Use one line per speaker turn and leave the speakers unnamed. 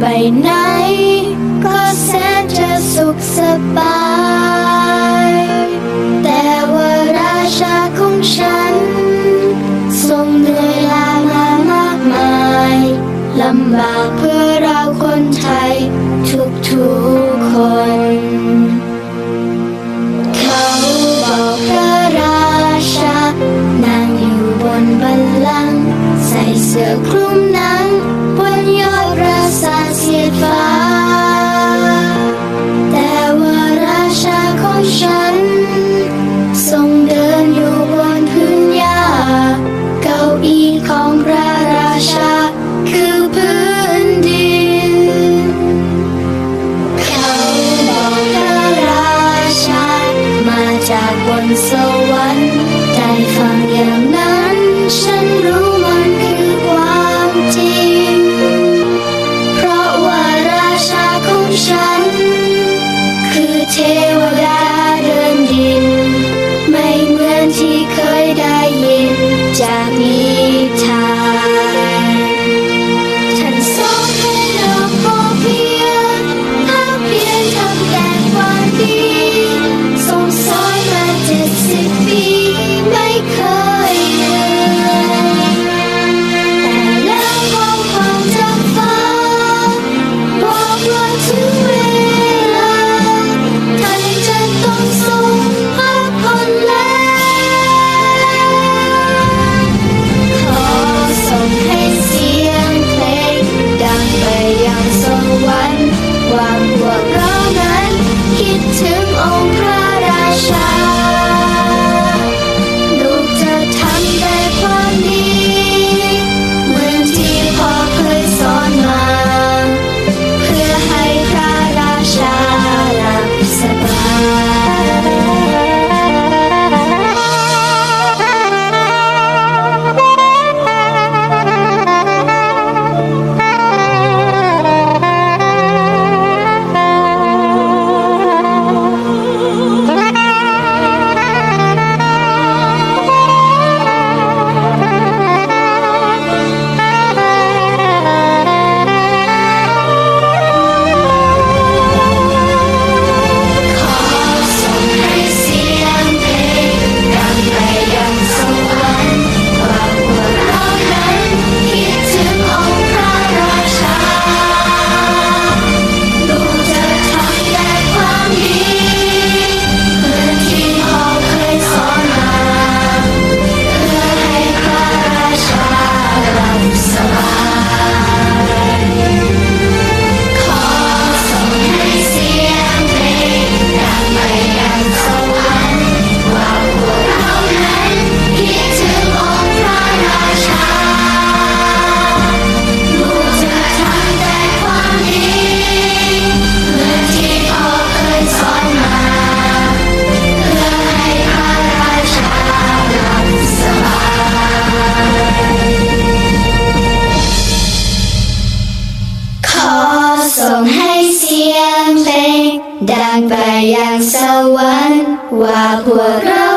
ไปไหน ก็แสนจะสุขสบาย แต่ว่าราชาของฉัน ทรงเหนื่อยลามามากมายลำบากเพื่อเราคนไทย ทุกทุกคน เขาบอกพระราชา นั่งอยู่บนบัลลังก์ใส่เสื้อคลุมหน้า จากบนสวรรค์ได้ฟังอย่างนั้นฉันรู้ ยงเพลงดังไปยังสวรรค์ว่าพวกเรา